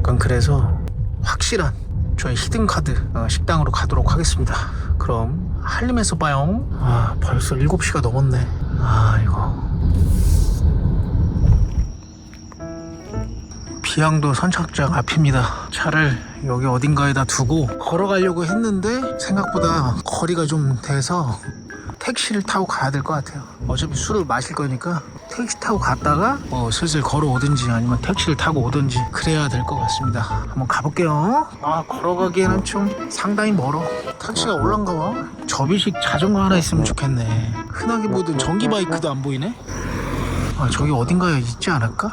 약간 그래서 확실한 저의 히든 카드 어, 식당으로 가도록 하겠습니다. 그럼 한림에서 봐요. 아 벌써 7시가 넘었네. 아 이거 비양도 선착장 앞입니다. 차를 여기 어딘가에다 두고 걸어가려고 했는데 생각보다 거리가 좀 돼서 택시를 타고 가야 될 것 같아요. 어차피 술을 마실 거니까 택시 타고 갔다가 뭐 슬슬 걸어오든지 아니면 택시를 타고 오든지 그래야 될 것 같습니다. 한번 가볼게요. 아 걸어가기에는 좀 상당히 멀어. 택시가 올란가 봐. 접이식 자전거 하나 있으면 좋겠네. 흔하게 보던 전기 바이크도 안 보이네. 아 저기 어딘가에 있지 않을까?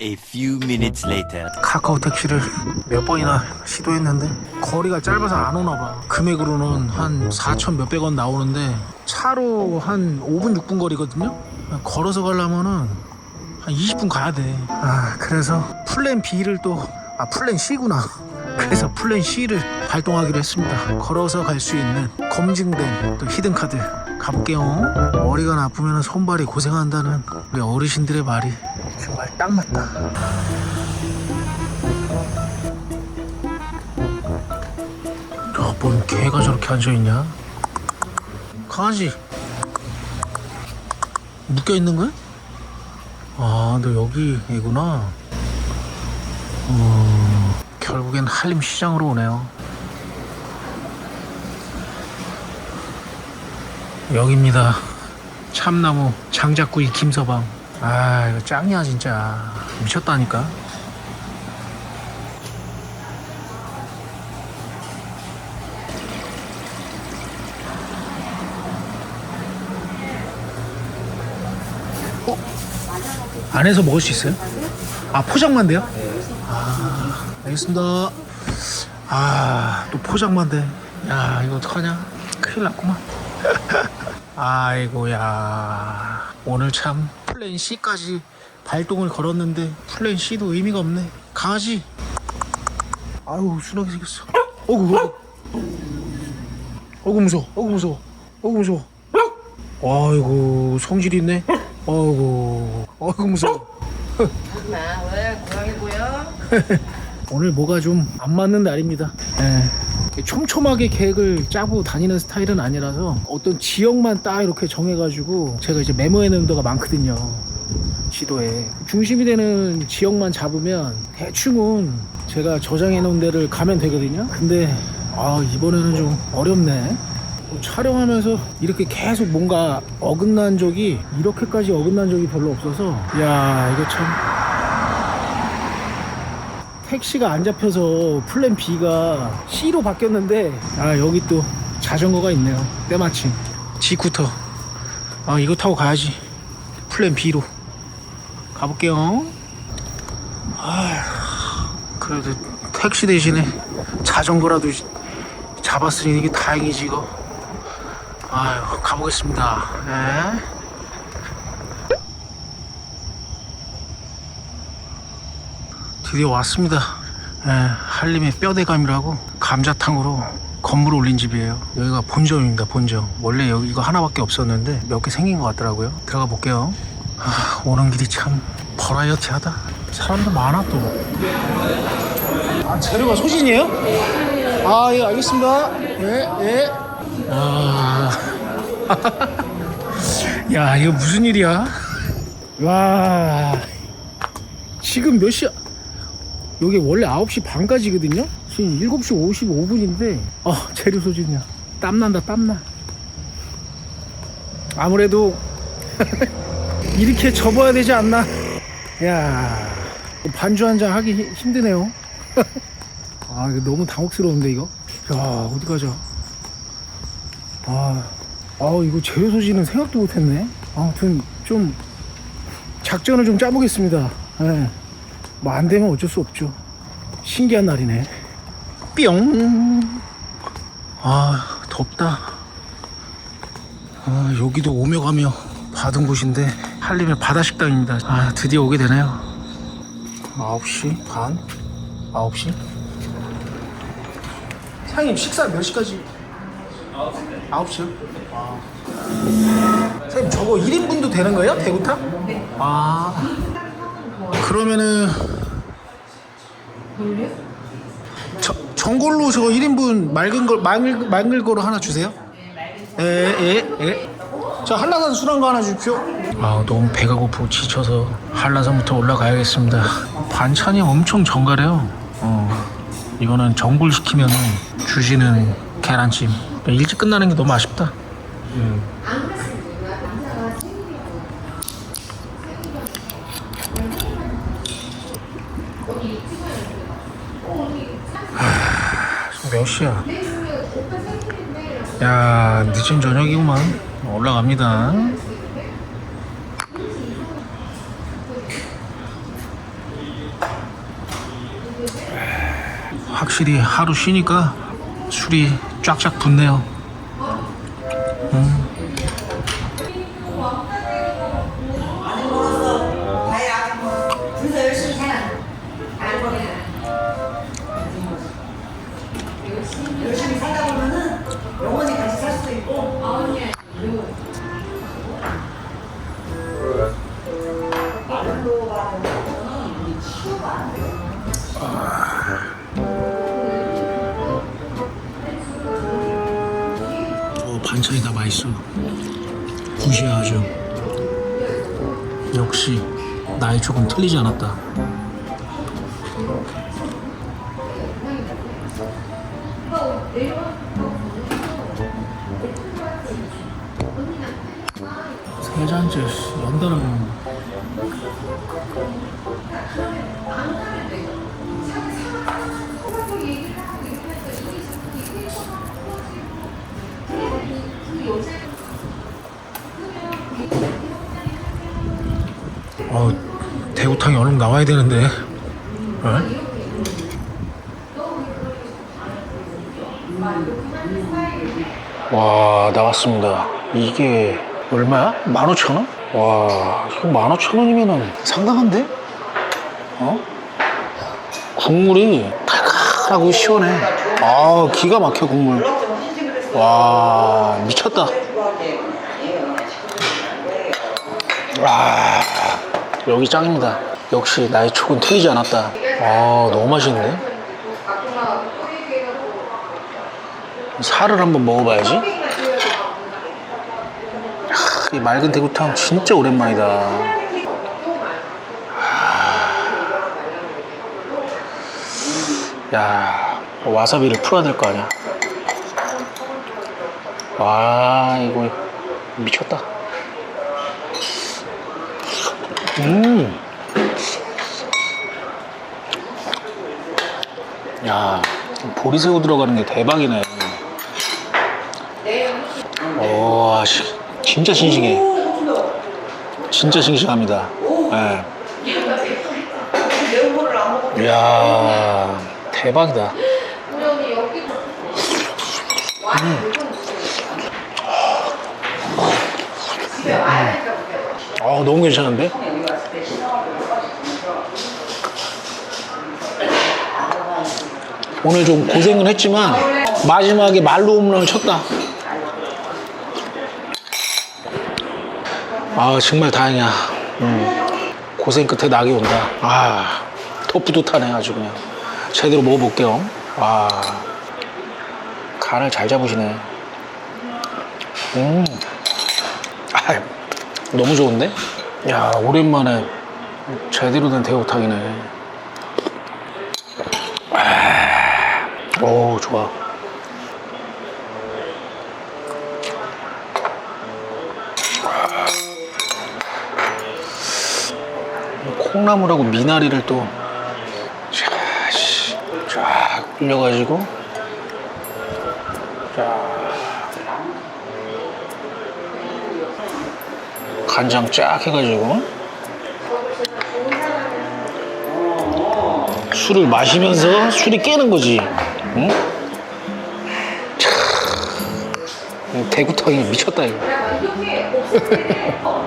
A few minutes later. 카카오 택시를 몇 번이나 시도했는데 거리가 짧아서 안 오나 봐. 금액으로는 한 4천 몇백 원 나오는데 차로 한 5분 6분 거리거든요. 걸어서 가려면은 한 20분 가야 돼. 아 그래서 플랜 B를 또 아 플랜 C구나. 그래서 플랜 C를 발동하기로 했습니다. 걸어서 갈 수 있는 검증된 또 히든 카드 가볼게요. 머리가 나쁘면 손발이 고생한다는 우리 어르신들의 말이 정말 딱 맞다. 야, 뭔 개가 저렇게 앉아있냐? 강아지 묶여 있는 거야? 아, 너 여기 애구나. 어, 결국엔 한림 시장으로 오네요. 여기입니다. 참나무 장작구이 김서방. 아, 이거 짱이야, 진짜. 미쳤다니까. 안에서 먹을 수 있어요? 아 포장만 돼요? 아 알겠습니다. 아또 포장만 돼야 이거 어떡하냐? 큰일 났구만. 아이고야. 오늘 참 플랜 C까지 발동을 걸었는데 플랜 C도 의미가 없네. 강아지. 아유 순하게 생겼어. 어구 어구. 어구 무서워. 어구 무서워. 어구 무서워. 아이고 성질 있네. 어이구 어이구 무서워 나왜 고양이 보여? 오늘 뭐가 좀 안 맞는 날입니다. 예. 촘촘하게 계획을 짜고 다니는 스타일은 아니라서 어떤 지역만 딱 이렇게 정해가지고 제가 이제 메모해 놓은 데가 많거든요. 지도에 중심이 되는 지역만 잡으면 대충은 제가 저장해 놓은 데를 가면 되거든요. 근데 아 이번에는 좀 어렵네. 뭐 촬영하면서 이렇게 계속 뭔가 어긋난 적이 이렇게까지 어긋난 적이 별로 없어서 야 이거 참. 택시가 안 잡혀서 플랜 B가 C로 바뀌었는데 아 여기 또 자전거가 있네요. 때마침. G쿠터. 아 이거 타고 가야지. 플랜 B로. 가볼게요. 아 그래도 택시 대신에 자전거라도 잡았으니 이게 다행이지 이거 아유 가보겠습니다 네. 드디어 왔습니다. 예, 한림의 뼈대감이라고 감자탕으로 건물 올린 집이에요. 여기가 본점입니다. 본점. 원래 여기 이거 하나밖에 없었는데 몇 개 생긴 것 같더라고요. 들어가 볼게요. 아, 오는 길이 참 버라이어티하다. 사람도 많아 또. 아 재료가 소진이에요? 아 예 알겠습니다. 예 예. 아. 야 이거 무슨 일이야? 와. 지금 몇 시야? 여기 원래 9시 반까지거든요? 지금 7시 55분인데 아 재료 소진이야 땀난다 땀나 아무래도 이렇게 접어야 되지 않나 야 반주 한잔 하기 히- 힘드네요 아 이거 너무 당혹스러운데 이거 야 어디 가자 아, 아 이거 재료 소진은 생각도 못했네 아무튼 좀 작전을 좀 짜보겠습니다 예. 뭐안 되면 어쩔 수 없죠. 신기한 날이네. 뿅. 아 덥다. 아 여기도 오며 가며 받은 곳인데 한림의 바다 식당입니다. 아 드디어 오게 되네요. 9시 반? 9시? 사장님 식사 몇 시까지? 9시. 9시요? 아. 사장님 저거 1인분도 되는 거예요? 대구탕? 네. 아. 그러면은 저, 전골로 저 1인분 맑은 걸 맑은 맑은 거로 하나 주세요. 예, 예, 예. 저 한라산 술한 거 하나 주십시오. 아, 너무 배가 고프고 지쳐서 한라산부터 올라가야겠습니다. 반찬이 엄청 정갈해요. 어, 이거는 전골 시키면 주시는 계란찜. 일찍 끝나는 게 너무 아쉽다. 음. 지금 몇 시야? 야 늦은 저녁이구만 올라갑니다 확실히 하루 쉬니까 술이 쫙쫙 붙네요. 열 반찬이 다 맛있어. 구시하죠. 역시 나의 촉은 틀리지 않았다. 세 잔째 씨, 연달아 대구탕이 얼른 나와야 되는데. 어? 와, 나왔습니다. 이게 얼마야? 15,000원? 와, 이거 15,000원이면은 상당한데? 어? 국물이 칼칼하고 시원해. 아, 기가 막혀, 국물. 와, 미쳤다. 와 여기 짱입니다 역시 나의 촉은 틀리지 않았다. 아 너무 맛있는데? 살을 한번 먹어봐야지. 하, 이 맑은 대구탕 진짜 오랜만이다. 하, 야 와사비를 풀어야 될 거 아니야. 와 이거 미쳤다. 음. 야, 보리새우 들어가는 게 대박이네. 오, 씨, 진짜 싱싱해. 진짜 싱싱합니다. 예. 이야, 대박이다. 아, 너무 괜찮은데? 오늘 좀 고생은 했지만 마지막에 말로 홈런을 쳤다. 아 정말 다행이야. 음, 고생 끝에 낙이 온다. 아, 더 뿌듯하네 아주 그냥. 제대로 먹어볼게요. 와, 간을 잘 잡으시네. 음, 아, 너무 좋은데? 야 오랜만에 제대로 된 대구탕이네. 오 좋아 콩나물하고 미나리를 또 자, 씨, 쫙 올려가지고 자 간장 쫙 해가지고 술을 마시면서 술이 깨는 거지. 응? 참, 대구탕이 미쳤다 이거.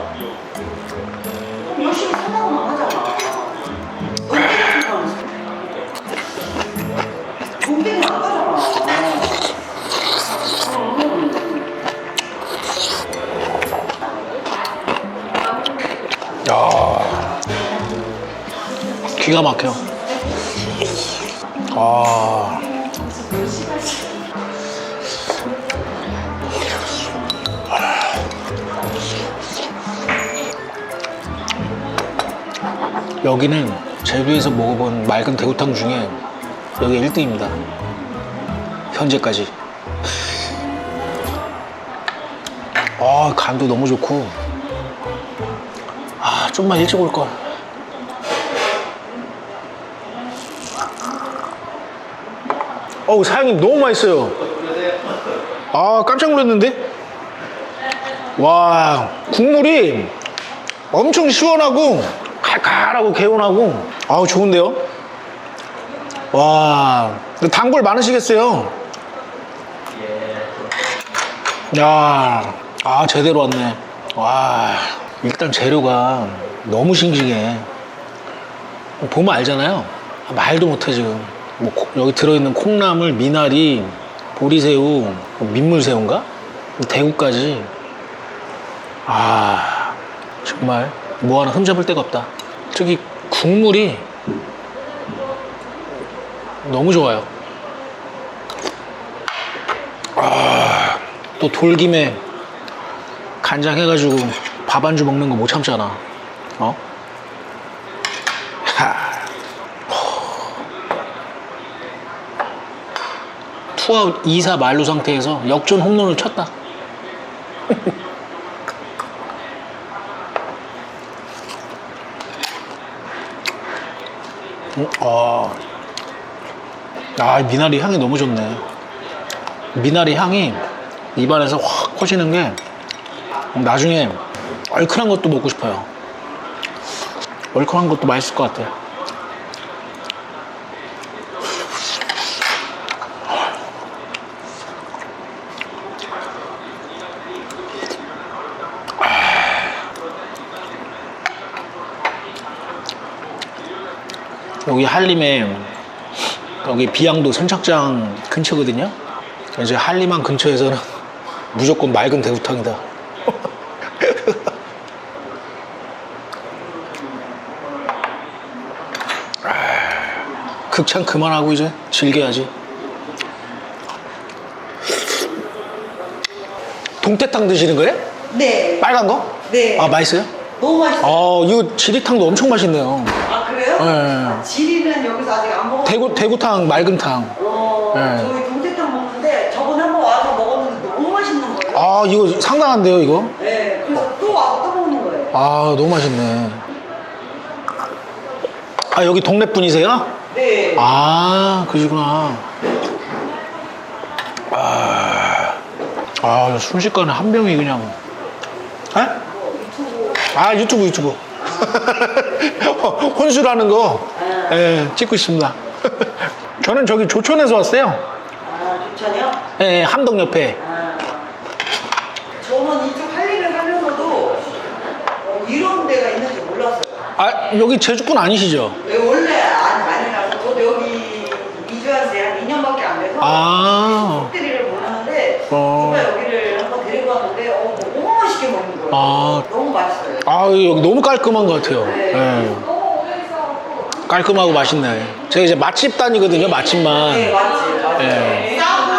야, 기가 막혀. 아. 여기는 제주에서 먹어본 맑은 대구탕 중에 여기 1등입니다. 현재까지. 아, 간도 너무 좋고. 아, 좀만 일찍 올 걸. 어우, 사장님 너무 맛있어요. 아, 깜짝 놀랐는데? 와, 국물이 엄청 시원하고 칼칼하고 개운하고 아우 좋은데요? 와, 단골 많으시겠어요? 야, 아 제대로 왔네. 와, 일단 재료가 너무 싱싱해. 보면 알잖아요. 말도 못해 지금. 뭐 코- 여기 들어있는 콩나물, 미나리, 보리새우, 뭐 민물새우인가? 대구까지. 아 정말 뭐 하나 흠잡을 데가 없다. 저기 국물이 너무 좋아요. 아, 또 돌김에 간장 해가지고 밥 안주 먹는 거 못 참잖아. 어? 하. 투아웃 2사 만루 상태에서 역전 홈런을 쳤다. 음, 아, 아 미나리 향이 너무 좋네. 미나리 향이 입안에서 확 퍼지는 게 나중에 얼큰한 것도 먹고 싶어요. 얼큰한 것도 맛있을 것 같아요. 여기 한림에 여기 비양도 선착장 근처거든요. 이제 한림항 근처에서는 무조건 맑은 대구탕이다. 극찬 그만하고 이제 즐겨야지. 동태탕 드시는 거예요? 네. 빨간 거? 네. 아 맛있어요? 너무 맛있어요. 아 이거 지리탕도 엄청 맛있네요. 아, 그래요? 네. 지리는 대구 대구탕 맑은탕. 어, 네. 저희 동태탕 먹는데 저번에 한번 와서 먹었는데 너무 맛있는 거예요. 아 이거 상당한데요 이거? 네. 그래서 또 와서 또 먹는 거예요. 아 너무 맛있네. 아 여기 동네 분이세요? 네. 아 그러시구나. 아, 아 순식간에 한 병이 그냥. 에? 아 유튜브 유튜브. 혼술하는 거. 예, 찍고 있습니다. 저는 저기 조촌에서 왔어요. 아, 좋잖아요. 예, 함덕 옆에. 아. 저는 이쪽 한림에 살면서도 어, 이런 데가 있는지 몰랐어요. 아 여기 제주꾼 아니시죠? 왜 원래 안 많이 나서 저도 여기 이주한 지한 2년밖에 안 돼서 아. 속들이를 모르는데 어. 제가 여기를 한번 데리고 왔는데 어, 너무 맛있게 먹는 거예요. 아. 너무 맛있어요. 아 여기 너무 깔끔한 것 같아요. 네. 예. 깔끔하고 맛있네. 제가 이제 맛집 다니거든요, 맛집만. 네, 맞지. 예. 싸고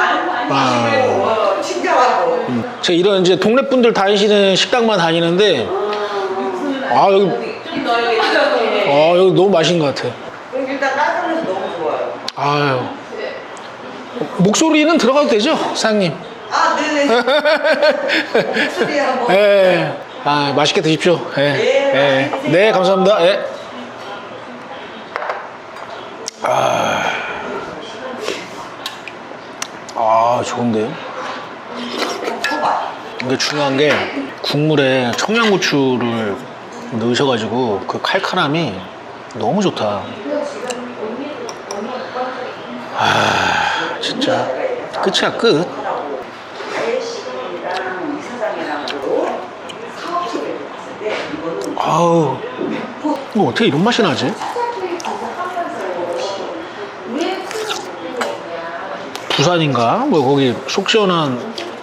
아. 어, 친절하고. 제가 이런 이제 동네 분들 다니시는 식당만 다니는데, 아 여기, 아 여기 너무 맛있는 것 같아. 여기 일단 깔끔해서 너무 좋아요. 아유. 목소리는 들어가도 되죠, 사장님? 아, 네네. 목소리 한번. 예. 아 맛있게 드십시오. 예. 네, 예. 네, 감사합니다. 예. 아. 아, 좋은데요? 근데 중요한 게 국물에 청양고추를 넣으셔가지고 그 칼칼함이 너무 좋다. 아 진짜 끝이야 끝. 아우 이거 어떻게 이런 맛이 나지? 부산인가? 뭐 거기 속 시원한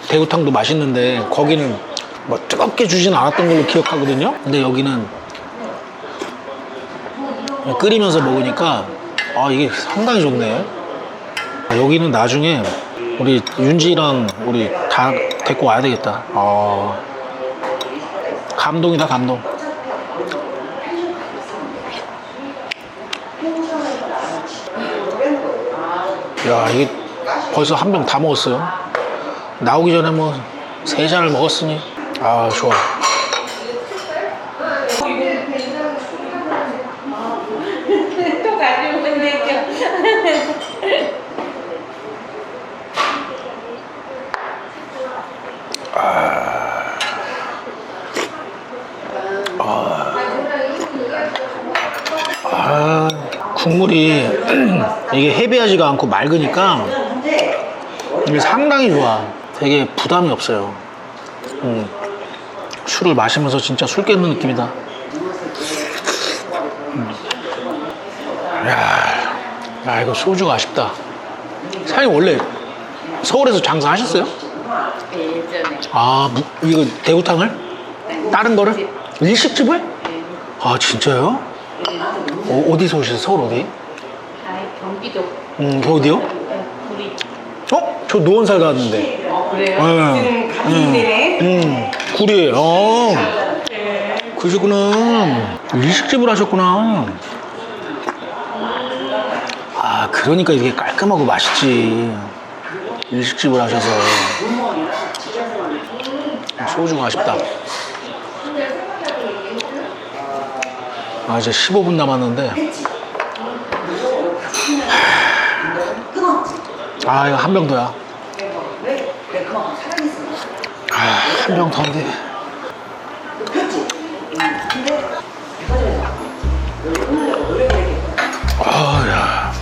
대구탕도 맛있는데 거기는 뭐 뜨겁게 주진 않았던 걸로 기억하거든요. 근데 여기는 끓이면서 먹으니까 아 이게 상당히 좋네. 아, 여기는 나중에 우리 윤지랑 우리 다 데리고 와야 되겠다. 어, 감동이다 감동. 야 이게 벌써 한 병 다 먹었어요. 나오기 전에 뭐 세 잔을 먹었으니 아 좋아. 끝내죠. 아 국물이 이게 헤비하지가 않고 맑으니까 이게 상당히 좋아. 되게 부담이 없어요. 음, 술을 마시면서 진짜 술 깨는 느낌이다. 음. 야, 야, 이거 소주가 아쉽다. 사장님 원래 서울에서 장사하셨어요? 예전에. 아, 무- 이거 대구탕을? 다른 거를? 일식집을? 아, 진짜요? 어, 어디서 오셨어요? 서울 어디? 아, 경기도. 음, 그 어디요? 저 노원 살다 왔는데. 어, 그래요? 네. 지금 가신대네. 음, 구리에. 어. 그러시구나. 일식집을 하셨구나. 아, 그러니까 이게 깔끔하고 맛있지. 일식집을 하셔서. 소주가 아쉽다. 아, 이제 15분 남았는데. 아, 이거 한 병 더야. 아, 한 병 더인데. 아, 야.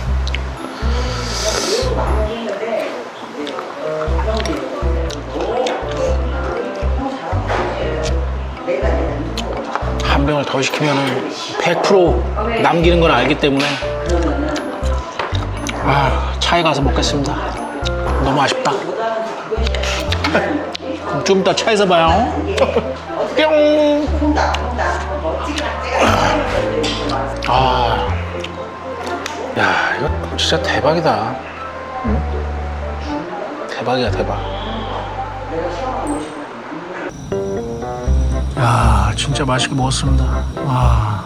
한 병을 더 시키면은 100% 남기는 걸 알기 때문에 아, 차에 가서 먹겠습니다. 너무 아쉽다. 그럼 좀 이따 차에서 봐요. 뿅. 아, 야, 이거 진짜 대박이다. 응? 대박이야, 대박. 야, 진짜 맛있게 먹었습니다. 와.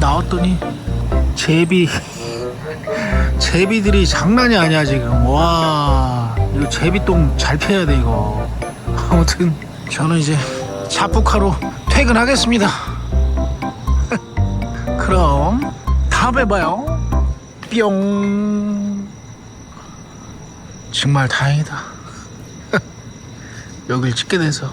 나왔더니 제비 제비들이 장난이 아니야 지금. 와 이거 제비똥 잘 피해야 돼 이거. 아무튼 저는 이제 자폭하러 퇴근하겠습니다. 그럼 다음에 봐요. 뿅. 정말 다행이다. 여길 찍게 돼서